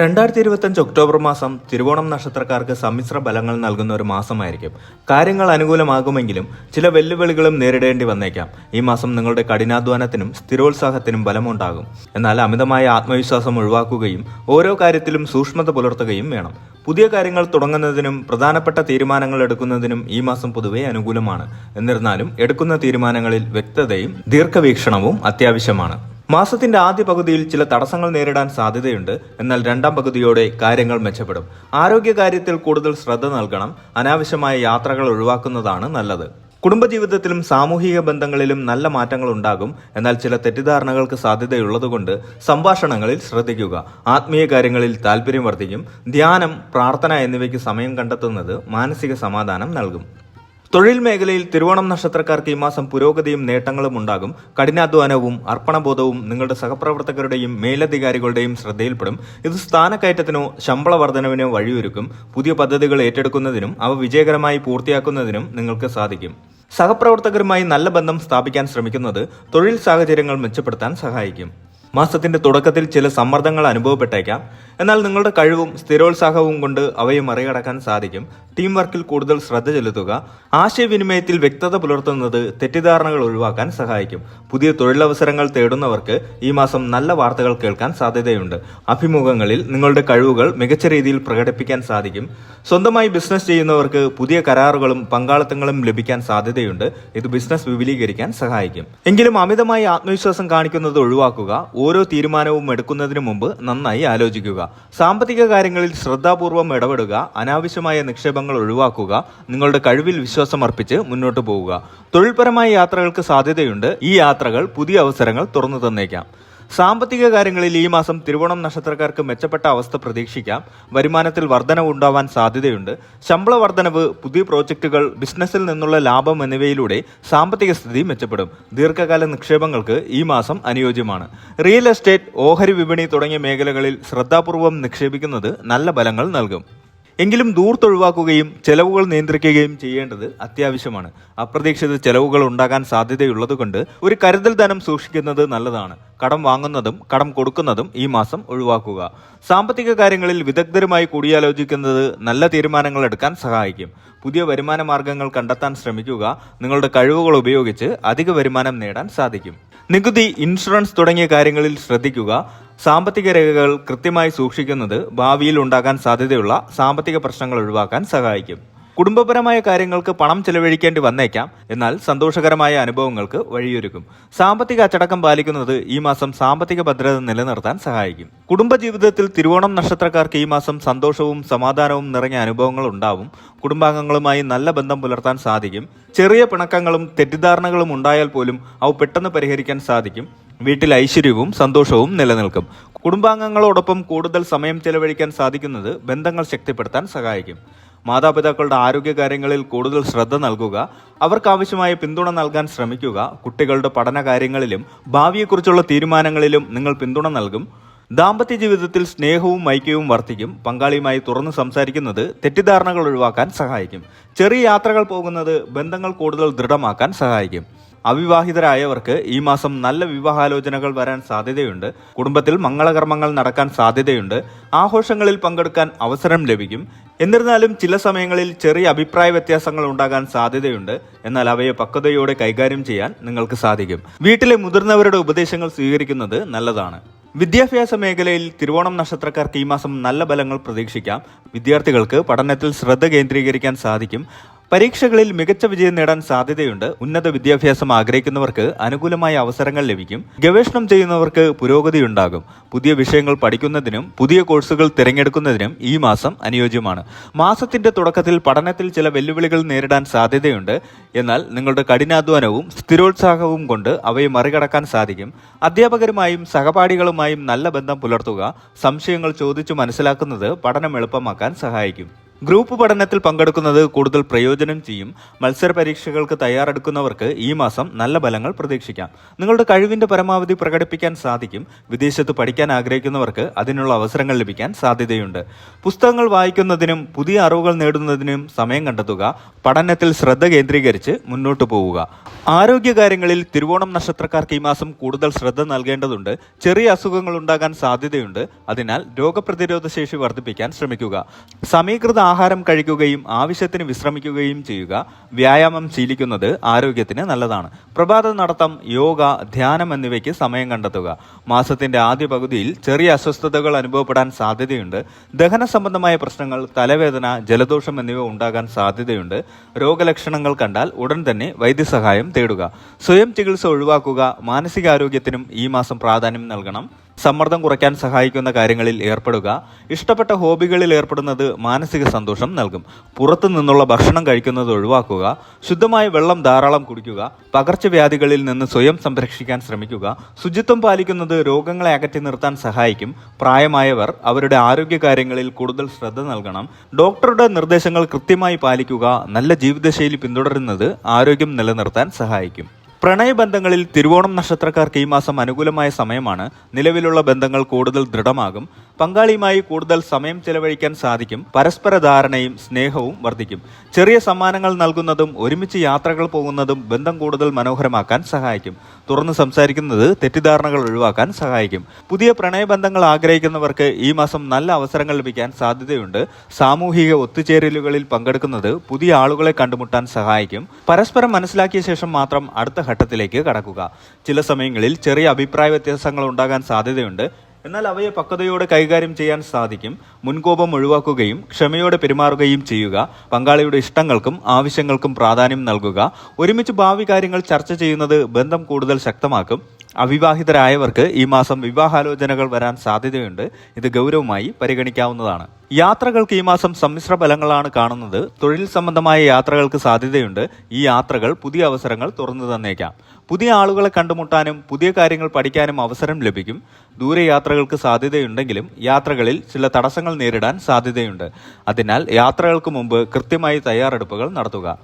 രണ്ടായിരത്തി ഇരുപത്തഞ്ച് ഒക്ടോബർ മാസം തിരുവോണം നക്ഷത്രക്കാർക്ക് സമ്മിശ്ര ഫലങ്ങൾ നൽകുന്ന ഒരു മാസമായിരിക്കും. കാര്യങ്ങൾ അനുകൂലമാകുമെങ്കിലും ചില വെല്ലുവിളികളും നേരിടേണ്ടി വന്നേക്കാം. ഈ മാസം നിങ്ങളുടെ കഠിനാധ്വാനത്തിനും സ്ഥിരോത്സാഹത്തിനും ബലമുണ്ടാകും എന്നാൽ അമിതമായ ആത്മവിശ്വാസം ഒഴിവാക്കുകയും ഓരോ കാര്യത്തിലും സൂക്ഷ്മത പുലർത്തുകയും വേണം. പുതിയ കാര്യങ്ങൾ തുടങ്ങുന്നതിനും പ്രധാനപ്പെട്ട തീരുമാനങ്ങൾ എടുക്കുന്നതിനും ഈ മാസം പൊതുവെ അനുകൂലമാണ്. എന്നിരുന്നാലും എടുക്കുന്ന തീരുമാനങ്ങളിൽ വ്യക്തതയും ദീർഘവീക്ഷണവും അത്യാവശ്യമാണ്. മാസത്തിന്റെ ആദ്യ പകുതിയിൽ ചില തടസ്സങ്ങൾ നേരിടാൻ സാധ്യതയുണ്ട്. എന്നാൽ രണ്ടാം പകുതിയോടെ കാര്യങ്ങൾ മെച്ചപ്പെടും. ആരോഗ്യകാര്യത്തിൽ കൂടുതൽ ശ്രദ്ധ നൽകണം. അനാവശ്യമായ യാത്രകൾ ഒഴിവാക്കുന്നതാണ് നല്ലത്. കുടുംബജീവിതത്തിലും സാമൂഹിക ബന്ധങ്ങളിലും നല്ല മാറ്റങ്ങൾ ഉണ്ടാകും. എന്നാൽ ചില തെറ്റിദ്ധാരണകൾക്ക് സാധ്യതയുള്ളതുകൊണ്ട് സംഭാഷണങ്ങളിൽ ശ്രദ്ധിക്കുക. ആത്മീയ കാര്യങ്ങളിൽ താല്പര്യം വർദ്ധിക്കും. ധ്യാനം പ്രാർത്ഥന എന്നിവയ്ക്ക് സമയം കണ്ടെത്തുന്നത് മാനസിക സമാധാനം നൽകും. തൊഴിൽ മേഖലയിൽ തിരുവോണം നക്ഷത്രക്കാർക്ക് ഈ മാസം പുരോഗതിയും നേട്ടങ്ങളും ഉണ്ടാകും. കഠിനാധ്വാനവും അർപ്പണബോധവും നിങ്ങളുടെ സഹപ്രവർത്തകരുടെയും മേലധികാരികളുടെയും ശ്രദ്ധയിൽപ്പെടും. ഇത് സ്ഥാനക്കയറ്റത്തിനോ ശമ്പള വർധനവിനോ വഴിയൊരുക്കും. പുതിയ പദ്ധതികൾ ഏറ്റെടുക്കുന്നതിനും അവ വിജയകരമായി പൂർത്തിയാക്കുന്നതിനും നിങ്ങൾക്ക് സാധിക്കും. സഹപ്രവർത്തകരുമായി നല്ല ബന്ധം സ്ഥാപിക്കാൻ ശ്രമിക്കുന്നത് തൊഴിൽ സാഹചര്യങ്ങൾ മെച്ചപ്പെടുത്താൻ സഹായിക്കും. മാസത്തിന്റെ തുടക്കത്തിൽ ചില സമ്മർദ്ദങ്ങൾ അനുഭവപ്പെട്ടേക്കാം. എന്നാൽ നിങ്ങളുടെ കഴിവും സ്ഥിരോത്സാഹവും കൊണ്ട് അവയെ മറികടക്കാൻ സാധിക്കും. ടീം വർക്കിൽ കൂടുതൽ ശ്രദ്ധ ചെലുത്തുക ആശയവിനിമയത്തിൽ വ്യക്തത പുലർത്തുന്നത് തെറ്റിദ്ധാരണകൾ ഒഴിവാക്കാൻ സഹായിക്കും. പുതിയ തൊഴിലവസരങ്ങൾ തേടുന്നവർക്ക് ഈ മാസം നല്ല വാർത്തകൾ കേൾക്കാൻ സാധ്യതയുണ്ട്. അഭിമുഖങ്ങളിൽ നിങ്ങളുടെ കഴിവുകൾ മികച്ച രീതിയിൽ പ്രകടിപ്പിക്കാൻ സാധിക്കും. സ്വന്തമായി ബിസിനസ് ചെയ്യുന്നവർക്ക് പുതിയ കരാറുകളും പങ്കാളിത്തങ്ങളും ലഭിക്കാൻ സാധ്യതയുണ്ട്. ഇത് ബിസിനസ് വിപുലീകരിക്കാൻ സഹായിക്കും. എങ്കിലും അമിതമായി ആത്മവിശ്വാസം കാണിക്കുന്നത് ഒഴിവാക്കുക ഓരോ തീരുമാനവും എടുക്കുന്നതിന് മുമ്പ് നന്നായി ആലോചിക്കുക. സാമ്പത്തിക കാര്യങ്ങളിൽ ശ്രദ്ധാപൂർവം ഇടപെടുക അനാവശ്യമായ നിക്ഷേപങ്ങൾ ഒഴിവാക്കുക നിങ്ങളുടെ കഴിവിൽ വിശ്വാസം അർപ്പിച്ച് മുന്നോട്ട് പോവുക. തൊഴിൽപരമായ യാത്രകൾക്ക് സാധ്യതയുണ്ട്. ഈ യാത്രകൾ പുതിയ അവസരങ്ങൾ തുറന്നു തന്നേക്കാം. സാമ്പത്തിക കാര്യങ്ങളിൽ ഈ മാസം തിരുവോണം നക്ഷത്രക്കാർക്ക് മെച്ചപ്പെട്ട അവസ്ഥ പ്രതീക്ഷിക്കാം. വരുമാനത്തിൽ വർധനവ് ഉണ്ടാവാൻ സാധ്യതയുണ്ട്. ശമ്പള വർധനവ് പുതിയ പ്രോജക്റ്റുകൾ ബിസിനസ്സിൽ നിന്നുള്ള ലാഭം എന്നിവയിലൂടെ സാമ്പത്തിക സ്ഥിതി മെച്ചപ്പെടും. ദീർഘകാല നിക്ഷേപങ്ങൾക്ക് ഈ മാസം അനുയോജ്യമാണ്. റിയൽ എസ്റ്റേറ്റ് ഓഹരി വിപണി തുടങ്ങിയ മേഖലകളിൽ ശ്രദ്ധാപൂർവം നിക്ഷേപിക്കുന്നത് നല്ല ഫലങ്ങൾ നൽകും. എങ്കിലും ദൂർത്തൊഴിവാക്കുകയും ചെലവുകൾ നിയന്ത്രിക്കുകയും ചെയ്യേണ്ടത് അത്യാവശ്യമാണ്. അപ്രതീക്ഷിത ചെലവുകൾ ഉണ്ടാകാൻ സാധ്യതയുള്ളതുകൊണ്ട് ഒരു കരുതൽ ധനം സൂക്ഷിക്കുന്നത് നല്ലതാണ്. കടം വാങ്ങുന്നതും കടം കൊടുക്കുന്നതും ഈ മാസം ഒഴിവാക്കുക. സാമ്പത്തിക കാര്യങ്ങളിൽ വിദഗ്ധരുമായി കൂടിയാലോചിക്കുന്നത് നല്ല തീരുമാനങ്ങൾ എടുക്കാൻ സഹായിക്കും. പുതിയ വരുമാന മാർഗങ്ങൾ കണ്ടെത്താൻ ശ്രമിക്കുക. നിങ്ങളുടെ കഴിവുകൾ ഉപയോഗിച്ച് അധിക വരുമാനം നേടാൻ സാധിക്കും. നികുതി ഇൻഷുറൻസ് തുടങ്ങിയ കാര്യങ്ങളിൽ ശ്രദ്ധിക്കുക. സാമ്പത്തിക രേഖകൾ കൃത്യമായി സൂക്ഷിക്കുന്നത് ഭാവിയിൽ ഉണ്ടാകാൻ സാധ്യതയുള്ള സാമ്പത്തിക പ്രശ്നങ്ങൾ ഒഴിവാക്കാൻ സഹായിക്കും. കുടുംബപരമായ കാര്യങ്ങൾക്ക് പണം ചെലവഴിക്കേണ്ടി വന്നേക്കാം. എന്നാൽ സന്തോഷകരമായ അനുഭവങ്ങൾക്ക് വഴിയൊരുക്കും. സാമ്പത്തിക അച്ചടക്കം പാലിക്കുന്നത് ഈ മാസം സാമ്പത്തിക ഭദ്രത നിലനിർത്താൻ സഹായിക്കും. കുടുംബജീവിതത്തിൽ തിരുവോണം നക്ഷത്രക്കാർക്ക് ഈ മാസം സന്തോഷവും സമാധാനവും നിറഞ്ഞ അനുഭവങ്ങൾ ഉണ്ടാവും. കുടുംബാംഗങ്ങളുമായി നല്ല ബന്ധം പുലർത്താൻ സാധിക്കും. ചെറിയ പിണക്കങ്ങളും തെറ്റിദ്ധാരണകളും ഉണ്ടായാൽ പോലും അവ പെട്ടെന്ന് പരിഹരിക്കാൻ സാധിക്കും. വീട്ടിൽ ഐശ്വര്യവും സന്തോഷവും നിലനിൽക്കും. കുടുംബാംഗങ്ങളോടൊപ്പം കൂടുതൽ സമയം ചെലവഴിക്കാൻ സാധിക്കുന്നത് ബന്ധങ്ങൾ ശക്തിപ്പെടുത്താൻ സഹായിക്കും. മാതാപിതാക്കളുടെ ആരോഗ്യകാര്യങ്ങളിൽ കൂടുതൽ ശ്രദ്ധ നൽകുക അവർക്കാവശ്യമായ പിന്തുണ നൽകാൻ ശ്രമിക്കുക കുട്ടികളുടെ പഠന കാര്യങ്ങളിലും ഭാവിയെക്കുറിച്ചുള്ള തീരുമാനങ്ങളിലും നിങ്ങൾ പിന്തുണ നൽകും. ദാമ്പത്യ ജീവിതത്തിൽ സ്നേഹവും ഐക്യവും വർദ്ധിക്കും. പങ്കാളിയുമായി തുറന്നു സംസാരിക്കുന്നത് തെറ്റിദ്ധാരണകൾ ഒഴിവാക്കാൻ സഹായിക്കും. ചെറിയ യാത്രകൾ പോകുന്നത് ബന്ധങ്ങൾ കൂടുതൽ ദൃഢമാക്കാൻ സഹായിക്കും. അവിവാഹിതരായവർക്ക് ഈ മാസം നല്ല വിവാഹാലോചനകൾ വരാൻ സാധ്യതയുണ്ട്. കുടുംബത്തിൽ മംഗളകർമ്മങ്ങൾ നടക്കാൻ സാധ്യതയുണ്ട്. ആഘോഷങ്ങളിൽ പങ്കെടുക്കാൻ അവസരം ലഭിക്കും. എന്നിരുന്നാലും ചില സമയങ്ങളിൽ ചെറിയ അഭിപ്രായ വ്യത്യാസങ്ങൾ ഉണ്ടാകാൻ സാധ്യതയുണ്ട്. എന്നാൽ അവയെ പക്വതയോടെ കൈകാര്യം ചെയ്യാൻ നിങ്ങൾക്ക് സാധിക്കും. വീട്ടിലെ മുതിർന്നവരുടെ ഉപദേശങ്ങൾ സ്വീകരിക്കുന്നത് നല്ലതാണ്. വിദ്യാഭ്യാസ മേഖലയിൽ തിരുവോണം നക്ഷത്രക്കാർക്ക് ഈ മാസം നല്ല ബലങ്ങൾ പ്രതീക്ഷിക്കാം. വിദ്യാർത്ഥികൾക്ക് പഠനത്തിൽ ശ്രദ്ധ കേന്ദ്രീകരിക്കാൻ സാധിക്കും. പരീക്ഷകളിൽ മികച്ച വിജയം നേടാൻ സാധ്യതയുണ്ട്. ഉന്നത വിദ്യാഭ്യാസം ആഗ്രഹിക്കുന്നവർക്ക് അനുകൂലമായ അവസരങ്ങൾ ലഭിക്കും. ഗവേഷണം ചെയ്യുന്നവർക്ക് പുരോഗതി ഉണ്ടാകും. പുതിയ വിഷയങ്ങൾ പഠിക്കുന്നതിനും പുതിയ കോഴ്സുകൾ തിരഞ്ഞെടുക്കുന്നതിനും ഈ മാസം അനുയോജ്യമാണ്. മാസത്തിന്റെ തുടക്കത്തിൽ പഠനത്തിൽ ചില വെല്ലുവിളികൾ നേരിടാൻ സാധ്യതയുണ്ട്. എന്നാൽ നിങ്ങളുടെ കഠിനാധ്വാനവും സ്ഥിരോത്സാഹവും കൊണ്ട് അവയെ മറികടക്കാൻ സാധിക്കും. അധ്യാപകരുമായും സഹപാഠികളുമായും നല്ല ബന്ധം പുലർത്തുക സംശയങ്ങൾ ചോദിച്ചു മനസ്സിലാക്കുന്നത് പഠനം എളുപ്പമാക്കാൻ സഹായിക്കും. ഗ്രൂപ്പ് പഠനത്തിൽ പങ്കെടുക്കുന്നത് കൂടുതൽ പ്രയോജനം ചെയ്യും. മത്സര പരീക്ഷകൾക്ക് തയ്യാറെടുക്കുന്നവർക്ക് ഈ മാസം നല്ല ഫലങ്ങൾ പ്രതീക്ഷിക്കാം. നിങ്ങളുടെ കഴിവിന്റെ പരമാവധി പ്രകടിപ്പിക്കാൻ സാധിക്കും. വിദേശത്ത് പഠിക്കാൻ ആഗ്രഹിക്കുന്നവർക്ക് അതിനുള്ള അവസരങ്ങൾ ലഭിക്കാൻ സാധ്യതയുണ്ട്. പുസ്തകങ്ങൾ വായിക്കുന്നതിനും പുതിയ അറിവുകൾ നേടുന്നതിനും സമയം കണ്ടെത്തുക. പഠനത്തിൽ ശ്രദ്ധ കേന്ദ്രീകരിച്ച് മുന്നോട്ട് പോവുക. ആരോഗ്യകാര്യങ്ങളിൽ തിരുവോണം നക്ഷത്രക്കാർക്ക് ഈ മാസം കൂടുതൽ ശ്രദ്ധ നൽകേണ്ടതുണ്ട്. ചെറിയ അസുഖങ്ങൾ ഉണ്ടാകാൻ സാധ്യതയുണ്ട്. അതിനാൽ രോഗപ്രതിരോധ ശേഷി വർദ്ധിപ്പിക്കാൻ ശ്രമിക്കുക. സമീകൃത ആഹാരം കഴിക്കുകയും ആവശ്യത്തിന് വിശ്രമിക്കുകയും ചെയ്യുക വ്യായാമം ശീലിക്കുന്നത് ആരോഗ്യത്തിന് നല്ലതാണ്. പ്രഭാത നടത്തം യോഗ ധ്യാനം എന്നിവയ്ക്ക് സമയം കണ്ടെത്തുക. മാസത്തിന്റെ ആദ്യ പകുതിയിൽ ചെറിയ അസ്വസ്ഥതകൾ അനുഭവപ്പെടാൻ സാധ്യതയുണ്ട്. ദഹന സംബന്ധമായ പ്രശ്നങ്ങൾ തലവേദന ജലദോഷം എന്നിവ ഉണ്ടാകാൻ സാധ്യതയുണ്ട്. രോഗലക്ഷണങ്ങൾ കണ്ടാൽ ഉടൻ തന്നെ വൈദ്യസഹായം തേടുക. സ്വയം ചികിത്സ ഒഴിവാക്കുക. മാനസികാരോഗ്യത്തിനും ഈ മാസം പ്രാധാന്യം നൽകണം. സമ്മർദ്ദം കുറയ്ക്കാൻ സഹായിക്കുന്ന കാര്യങ്ങളിൽ ഏർപ്പെടുക. ഇഷ്ടപ്പെട്ട ഹോബികളിൽ ഏർപ്പെടുന്നത് മാനസിക സന്തോഷം നൽകും. പുറത്തു നിന്നുള്ള ഭക്ഷണം കഴിക്കുന്നത് ഒഴിവാക്കുക. ശുദ്ധമായ വെള്ളം ധാരാളം കുടിക്കുക. പകർച്ചവ്യാധികളിൽ നിന്ന് സ്വയം സംരക്ഷിക്കാൻ ശ്രമിക്കുക. ശുചിത്വം പാലിക്കുന്നത് രോഗങ്ങളെ അകറ്റി നിർത്താൻ സഹായിക്കും. പ്രായമായവർ അവരുടെ ആരോഗ്യ കാര്യങ്ങളിൽ കൂടുതൽ ശ്രദ്ധ നൽകണം. ഡോക്ടറുടെ നിർദ്ദേശങ്ങൾ കൃത്യമായി പാലിക്കുക. നല്ല ജീവിതശൈലി പിന്തുടരുന്നത് ആരോഗ്യം നിലനിർത്താൻ സഹായിക്കും. പ്രണയബന്ധങ്ങളിൽ തിരുവോണം നക്ഷത്രക്കാർക്ക് ഈ മാസം അനുകൂലമായ സമയമാണ്. നിലവിലുള്ള ബന്ധങ്ങൾ കൂടുതൽ ദൃഢമാകും. പങ്കാളിയുമായി കൂടുതൽ സമയം ചെലവഴിക്കാൻ സാധിക്കും. പരസ്പര ധാരണയും സ്നേഹവും വർദ്ധിക്കും. ചെറിയ സമ്മാനങ്ങൾ നൽകുന്നതും ഒരുമിച്ച് യാത്രകൾ പോകുന്നതും ബന്ധം കൂടുതൽ മനോഹരമാക്കാൻ സഹായിക്കും. തുറന്ന് സംസാരിക്കുന്നത് തെറ്റിദ്ധാരണകൾ ഒഴിവാക്കാൻ സഹായിക്കും. പുതിയ പ്രണയബന്ധങ്ങൾ ആഗ്രഹിക്കുന്നവർക്ക് ഈ മാസം നല്ല അവസരങ്ങൾ ലഭിക്കാൻ സാധ്യതയുണ്ട്. സാമൂഹിക ഒത്തുചേരലുകളിൽ പങ്കെടുക്കുന്നത് പുതിയ ആളുകളെ കണ്ടുമുട്ടാൻ സഹായിക്കും. പരസ്പരം മനസ്സിലാക്കിയ ശേഷം മാത്രം അടുത്ത ഘട്ടത്തിലേക്ക് കടക്കുക. ചില സമയങ്ങളിൽ ചെറിയ അഭിപ്രായ വ്യത്യാസങ്ങൾ ഉണ്ടാകാൻ സാധ്യതയുണ്ട്. എന്നാൽ അവയെ പക്വതയോടെ കൈകാര്യം ചെയ്യാൻ സാധിക്കും. മുൻകോപം ഒഴിവാക്കുകയും ക്ഷമയോടെ പെരുമാറുകയും ചെയ്യുക. പങ്കാളിയുടെ ഇഷ്ടങ്ങൾക്കും ആവശ്യങ്ങൾക്കും പ്രാധാന്യം നൽകുക. ഒരുമിച്ച് ഭാവി കാര്യങ്ങൾ ചർച്ച ചെയ്യുന്നത് ബന്ധം കൂടുതൽ ശക്തമാക്കും. അവിവാഹിതരായവർക്ക് ഈ മാസം വിവാഹാലോചനകൾ വരാൻ സാധ്യതയുണ്ട്. ഇത് ഗൗരവമായി പരിഗണിക്കാവുന്നതാണ്. യാത്രകൾക്ക് ഈ മാസം സമ്മിശ്ര ഫലങ്ങളാണ് കാണുന്നത്. തൊഴിൽ സംബന്ധമായ യാത്രകൾക്ക് സാധ്യതയുണ്ട്. ഈ യാത്രകൾ പുതിയ അവസരങ്ങൾ തുറന്നു തന്നേക്കാം. പുതിയ ആളുകളെ കണ്ടുമുട്ടാനും പുതിയ കാര്യങ്ങൾ പഠിക്കാനും അവസരം ലഭിക്കും. ദൂരയാത്രകൾക്ക് സാധ്യതയുണ്ടെങ്കിലും യാത്രകളിൽ ചില തടസ്സങ്ങൾ നേരിടാൻ സാധ്യതയുണ്ട്. അതിനാൽ യാത്രകൾക്ക് മുമ്പ് കൃത്യമായി തയ്യാറെടുപ്പുകൾ നടത്തുക.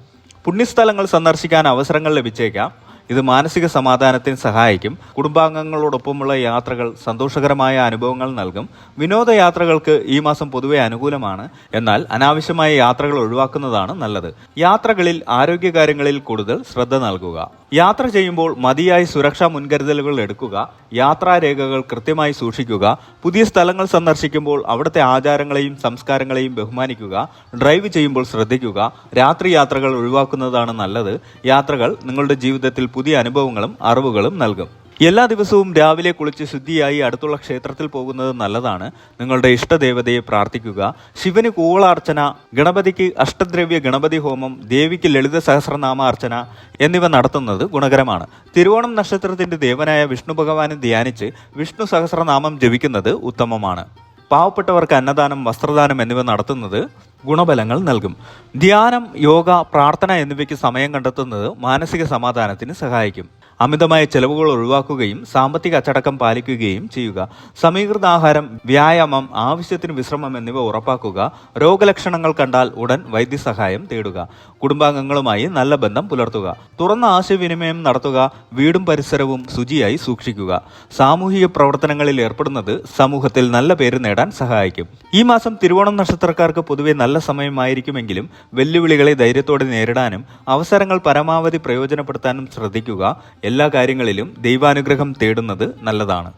പുണ്യസ്ഥലങ്ങൾ സന്ദർശിക്കാൻ അവസരങ്ങൾ ലഭിച്ചേക്കാം. ഇത് മാനസിക സമാധാനത്തിന് സഹായിക്കും. കുടുംബാംഗങ്ങളോടൊപ്പമുള്ള യാത്രകൾ സന്തോഷകരമായ അനുഭവങ്ങൾ നൽകും. വിനോദയാത്രകൾക്ക് ഈ മാസം പൊതുവെ അനുകൂലമാണ്. എന്നാൽ അനാവശ്യമായ യാത്രകൾ ഒഴിവാക്കുന്നതാണ് നല്ലത്. യാത്രകളിൽ ആരോഗ്യകാര്യങ്ങളിൽ കൂടുതൽ ശ്രദ്ധ നൽകുക. യാത്ര ചെയ്യുമ്പോൾ മതിയായ സുരക്ഷാ മുൻകരുതലുകൾ എടുക്കുക യാത്രാരേഖകൾ കൃത്യമായി സൂക്ഷിക്കുക പുതിയ സ്ഥലങ്ങൾ സന്ദർശിക്കുമ്പോൾ അവിടുത്തെ ആചാരങ്ങളെയും സംസ്കാരങ്ങളെയും ബഹുമാനിക്കുക ഡ്രൈവ് ചെയ്യുമ്പോൾ ശ്രദ്ധിക്കുക രാത്രി യാത്രകൾ ഒഴിവാക്കുന്നതാണ് നല്ലത്. യാത്രകൾ നിങ്ങളുടെ ജീവിതത്തിൽ പുതിയ അനുഭവങ്ങളും അറിവുകളും നൽകും. എല്ലാ ദിവസവും രാവിലെ കുളിച്ച് ശുദ്ധിയായി അടുത്തുള്ള ക്ഷേത്രത്തിൽ പോകുന്നത് നല്ലതാണ്. നിങ്ങളുടെ ഇഷ്ടദേവതയെ പ്രാർത്ഥിക്കുക. ശിവന് കൂവളാർച്ചന ഗണപതിക്ക് അഷ്ടദ്രവ്യ ഗണപതി ഹോമം ദേവിക്ക് ലളിത സഹസ്രനാമ അർച്ചന എന്നിവ നടത്തുന്നത് ഗുണകരമാണ്. തിരുവോണം നക്ഷത്രത്തിന്റെ ദേവനായ വിഷ്ണു ഭഗവാനെ ധ്യാനിച്ച് വിഷ്ണു സഹസ്രനാമം ജപിക്കുന്നത് ഉത്തമമാണ്. പാവപ്പെട്ടവർക്ക് അന്നദാനം വസ്ത്രദാനം എന്നിവ നടത്തുന്നത് ഗുണബലങ്ങൾ നൽകും. ധ്യാനം യോഗ പ്രാർത്ഥന എന്നിവയ്ക്ക് സമയം കണ്ടെത്തുന്നത് മാനസിക സമാധാനത്തിന് സഹായിക്കും. അമിതമായ ചെലവുകൾ ഒഴിവാക്കുകയും സാമ്പത്തിക അച്ചടക്കം പാലിക്കുകയും ചെയ്യുക. സമീകൃത ആഹാരം വ്യായാമം ആവശ്യത്തിന് വിശ്രമം എന്നിവ ഉറപ്പാക്കുക. രോഗലക്ഷണങ്ങൾ കണ്ടാൽ ഉടൻ വൈദ്യസഹായം തേടുക. കുടുംബാംഗങ്ങളുമായി നല്ല ബന്ധം പുലർത്തുക. തുറന്ന ആശയവിനിമയം നടത്തുക. വീടും പരിസരവും ശുചിയായി സൂക്ഷിക്കുക. സാമൂഹിക പ്രവർത്തനങ്ങളിൽ ഏർപ്പെടുന്നത് സമൂഹത്തിൽ നല്ല പേര് നേടാൻ സഹായിക്കും. ഈ മാസം തിരുവോണം നക്ഷത്രക്കാർക്ക് പൊതുവെ നല്ല സമയമായിരിക്കുമെങ്കിലും വെല്ലുവിളികളെ ധൈര്യത്തോടെ നേരിടാനും അവസരങ്ങൾ പരമാവധി പ്രയോജനപ്പെടുത്താനും ശ്രദ്ധിക്കുക. എല്ലാ കാര്യങ്ങളിലും ദൈവാനുഗ്രഹം തേടുന്നത് നല്ലതാണ്